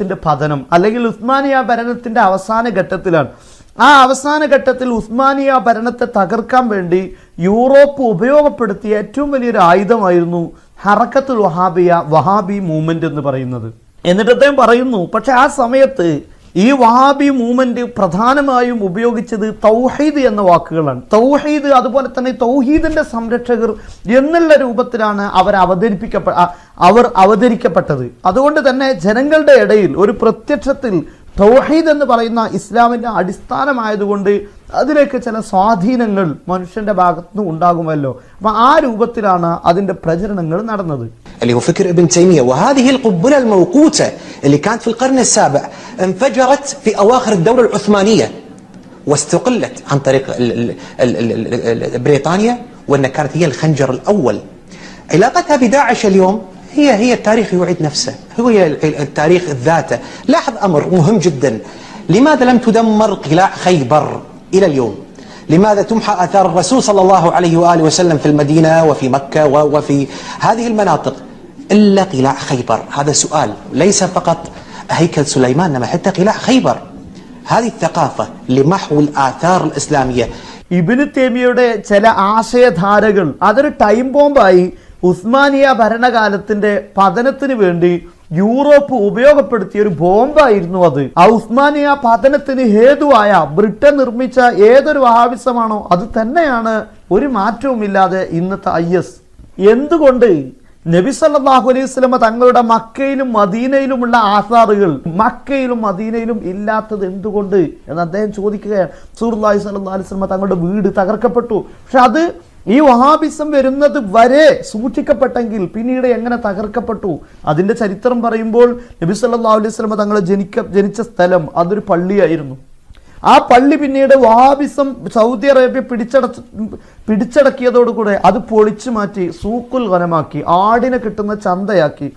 ഭരണത്തിന്റെ പതനം അല്ലെങ്കിൽ ഉസ്മാനിയ ഭരണത്തിന്റെ അവസാന ഘട്ടത്തിലാണ്. ആ അവസാന ഘട്ടത്തിൽ ഉസ്മാനിയ ഭരണത്തെ തകർക്കാൻ വേണ്ടി യൂറോപ്പ് ഉപയോഗപ്പെടുത്തിയ ഏറ്റവും വലിയൊരു ആയുധമായിരുന്നു ഹറക്കത്തുൽ വഹാബിയ വഹാബി മൂവ്മെന്റ് എന്ന് പറയുന്നത്. എന്നിട്ട് അദ്ദേഹം പറയുന്നു പക്ഷെ ആ സമയത്ത് ഈ വഹാബി മൂവ്മെന്റ് പ്രധാനമായും ഉപയോഗിച്ചത് തൗഹീദ് എന്ന വാക്കുകളാണ്. തൗഹീദ് അതുപോലെ തന്നെ തൗഹീദിന്റെ സംരക്ഷകർ എന്നുള്ള രൂപത്തിലാണ് അവർ അവതരിപ്പിക്കപ്പെ അവർ അവതരിക്കപ്പെട്ടത്. അതുകൊണ്ട് തന്നെ ജനങ്ങളുടെ ഇടയിൽ ഒരു പ്രത്യക്ഷത്തിൽ തൗഹീദ് എന്ന് പറയുന്ന ഇസ്ലാമിന്റെ അടിസ്ഥാനമായതുകൊണ്ട് അതിലേക്ക് ചില സ്വാധീനങ്ങൾ മനുഷ്യന്റെ ഭാഗത്തുനിന്ന് ഉണ്ടാകുമല്ലോ. അപ്പൊ ആ രൂപത്തിലാണ് അതിന്റെ പ്രചരണങ്ങൾ നടന്നത്. اللي كانت في القرن السابع انفجرت في أواخر الدولة العثمانية واستقلت عن طريق بريطانيا وأنها كانت هي الخنجر الأول. علاقتها بداعش اليوم هي هي التاريخ يعيد نفسه هو التاريخ ذاته. لاحظ أمر مهم جدا. لماذا لم تدمر قلاع خيبر إلى اليوم؟ لماذا تمحى آثار الرسول صلى الله عليه وآله وسلم في المدينة وفي مكة وفي هذه المناطق؟ إلا قلاع خيبر هذا سؤال ليس فقط هيكل سليمان إنما حتى قلاع خيبر هذه الثقافة لمحو الآثار الإسلامية ഇബിന് തേമിയുടെ ചില ആശയധാരകൾ അതൊരു ടൈം ബോംബായി ഉസ്മാനിയ ഭരണകാലത്തിന്റെ പതനത്തിന് വേണ്ടി യൂറോപ്പ് ഉപയോഗപ്പെടുത്തിയ ഒരു ബോംബായിരുന്നു അത് ആ ഉസ്മാനിയ പതനത്തിന് ഹേതുവായ ബ്രിട്ടൻ നിർമ്മിച്ച ഏതൊരു വഹാബിസമാണോ അത് തന്നെയാണ് ഒരു മാറ്റവുമില്ലാതെ ഇന്നത്തെ ഐ എസ് എന്തുകൊണ്ട് നബി സല്ലാഹു അലൈഹി സ്വലമ തങ്ങളുടെ മക്കയിലും മദീനയിലുമുള്ള ആസാറുകൾ മക്കയിലും മദീനയിലും ഇല്ലാത്തത് എന്തുകൊണ്ട് എന്ന് അദ്ദേഹം ചോദിക്കുകയാണ്. സൂർലാഹി സല്ലാ അലൈഹി സ്വലമ തങ്ങളുടെ വീട് തകർക്കപ്പെട്ടു. പക്ഷെ അത് ഈ വഹാബിസം വരുന്നത് വരെ സൂക്ഷിക്കപ്പെട്ടെങ്കിൽ പിന്നീട് എങ്ങനെ തകർക്കപ്പെട്ടു? അതിന്റെ ചരിത്രം പറയുമ്പോൾ നബി സല്ലാ അലൈഹി സ്വലമ തങ്ങളെ ജനിക്ക ജനിച്ച സ്ഥലം അതൊരു പള്ളിയായിരുന്നു. ആ പള്ളി പിന്നീട് വാബിസം സൗദി അറേബ്യ പിടിച്ചട പിടിച്ചടക്കിയതോടുകൂടെ അത് പൊളിച്ചു മാറ്റി സൂക്കുൽ വനമാക്കി ആടിനെ കിട്ടുന്ന ചന്തയാക്കി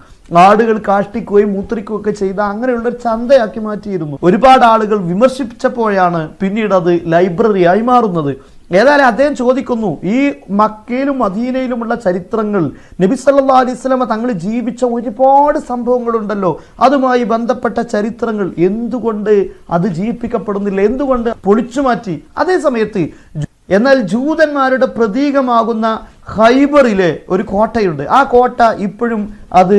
ആടുകൾ കാഷ്ടിക്കുകയും മൂത്രിക്കുകയും ഒക്കെ ചെയ്ത അങ്ങനെയുള്ള ഒരു ചന്തയാക്കി മാറ്റിയിരുന്നു. ഒരുപാട് ആളുകൾ വിമർശിച്ചപ്പോഴാണ് പിന്നീട് അത് ലൈബ്രറിയായി മാറുന്നത്. ഏതായാലും അദ്ദേഹം ചോദിക്കുന്നു ഈ മക്കയിലും മദീനയിലുമുള്ള ചരിത്രങ്ങൾ നബി സല്ലാ അലൈഹി വസല്ലമ തങ്ങൾ ജീവിച്ച ഒരുപാട് സംഭവങ്ങളുണ്ടല്ലോ അതുമായി ബന്ധപ്പെട്ട ചരിത്രങ്ങൾ എന്തുകൊണ്ട് അത് ജീവിപ്പിക്കപ്പെടുന്നില്ല എന്തുകൊണ്ട് പൊളിച്ചു മാറ്റി അതേ സമയത്ത് എന്നാൽ ജൂതന്മാരുടെ പ്രതീകമാകുന്ന ഹൈബറിലെ ഒരു കോട്ടയുണ്ട്. ആ കോട്ട ഇപ്പോഴും അത്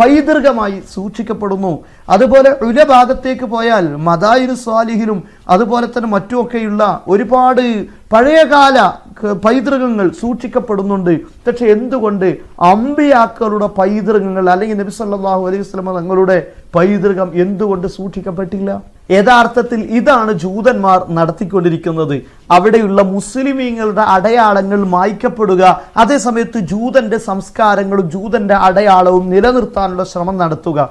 പൈതൃകമായി സൂക്ഷിക്കപ്പെടുന്നു. അതുപോലെ ഉല ഭാഗത്തേക്ക് പോയാൽ മദായിരു സ്വാലിഹിലും അതുപോലെ തന്നെ മറ്റുമൊക്കെയുള്ള ഒരുപാട് പഴയകാല പൈതൃകങ്ങൾ സൂക്ഷിക്കപ്പെടുന്നുണ്ട്. പക്ഷെ എന്തുകൊണ്ട് അമ്പിയാക്കളുടെ പൈതൃകങ്ങൾ അല്ലെങ്കിൽ നബി സല്ലല്ലാഹു അലൈഹി വസല്ലമ തങ്ങളുടെ പൈതൃകം എന്തുകൊണ്ട് സൂക്ഷിക്കപ്പെട്ടില്ല? യഥാർത്ഥത്തിൽ ഇതാണ് ജൂതന്മാർ നടത്തിക്കൊണ്ടിരിക്കുന്നത്. അവിടെയുള്ള മുസ്ലിമീങ്ങളുടെ അടയാളങ്ങൾ മായ്ക്കപ്പെടുക. അതേസമയത്ത് ജൂതന്റെ സംസ്കാരങ്ങളും ജൂതന്റെ അടയാളവും നിലനിർത്താനുള്ള ശ്രമം നടത്തുക.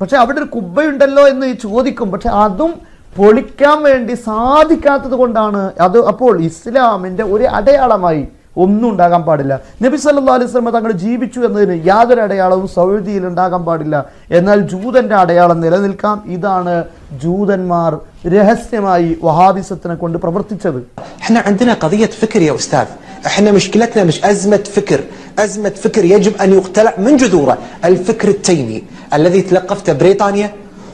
പക്ഷെ അവിടെ ഒരു കുബ്ബയുണ്ടല്ലോ എന്ന് ചോദിക്കും. പക്ഷെ അതും പൊളിക്കാൻ വേണ്ടി സാധിക്കാത്തത് കൊണ്ടാണ് അത് അപ്പോൾ ഇസ്ലാമിന്റെ ഒരു അടയാളമായി ഒന്നും ഉണ്ടാകാൻ പാടില്ല നബി സല്ലല്ലാഹു അലൈഹി വസല്ലം തങ്ങൾ ജീവിച്ചു എന്നതിന് യാതൊരു അടയാളവും സൗദിയിൽ ഉണ്ടാകാൻ പാടില്ല എന്നാൽ ജൂതന്റെ അടയാളം നിലനിൽക്കാം ഇതാണ് ജൂതന്മാർ രഹസ്യമായി വഹാബിസത്തിനെ കൊണ്ട് പ്രവർത്തിച്ചത് احنا عندنا قضية فكر يا أستاذ احنا مشكلتنا مش أزمة فكر أزمة فكر يجب أن يقتلع من جذوره الفكر التيمي الذي تلقفته بريطانيا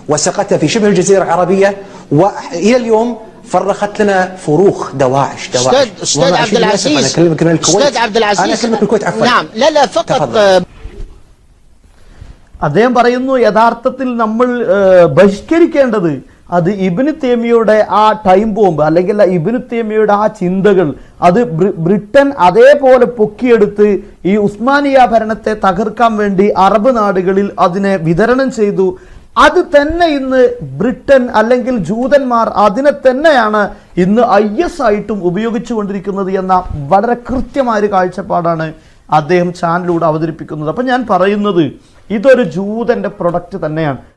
وسقته في شبه الجزيرة العربية وإلى اليوم فرخت لنا فروخ دواعش دواعش استاذ استاذ وأنا عبد أشير للأسف العزيز أنا أكلمك من الكويت استاذ عبد العزيز أنا أكلمك من الكويت عفوا نعم لا لا فقط تفضل. آه، അദ്ദേഹം പറയുന്നു യഥാർത്ഥത്തിൽ നമ്മൾ ഏഹ്, ബഹിഷ്കരിക്കേണ്ടത് അത് ഇബിന് തേമിയുടെ ആ ടൈം ബോംബ് അല്ലെങ്കിൽ ആ ഇബിന് തേമിയുടെ ആ ചിന്തകൾ അത് ബ്രി- ബ്രിട്ടൻ അതേപോലെ പൊക്കിയെടുത്ത് ഈ ഉസ്മാനിയ ഭരണത്തെ തകർക്കാൻ വേണ്ടി അറബ് നാടുകളിൽ അതിനെ വിതരണം ചെയ്തു അത് തന്നെ ഇന്ന് ബ്രിട്ടൻ അല്ലെങ്കിൽ ജൂതന്മാർ അതിനെ തന്നെയാണ് ഇന്ന് ഐ എസ് ആയിട്ടും ഉപയോഗിച്ചു കൊണ്ടിരിക്കുന്നത് എന്ന വളരെ കൃത്യമായ ഒരു കാഴ്ചപ്പാടാണ് അദ്ദേഹം ചാനലിലൂടെ അവതരിപ്പിക്കുന്നത്. അപ്പം ഞാൻ പറയുന്നത് ഇതൊരു ജൂതന്റെ പ്രൊഡക്റ്റ് തന്നെയാണ്.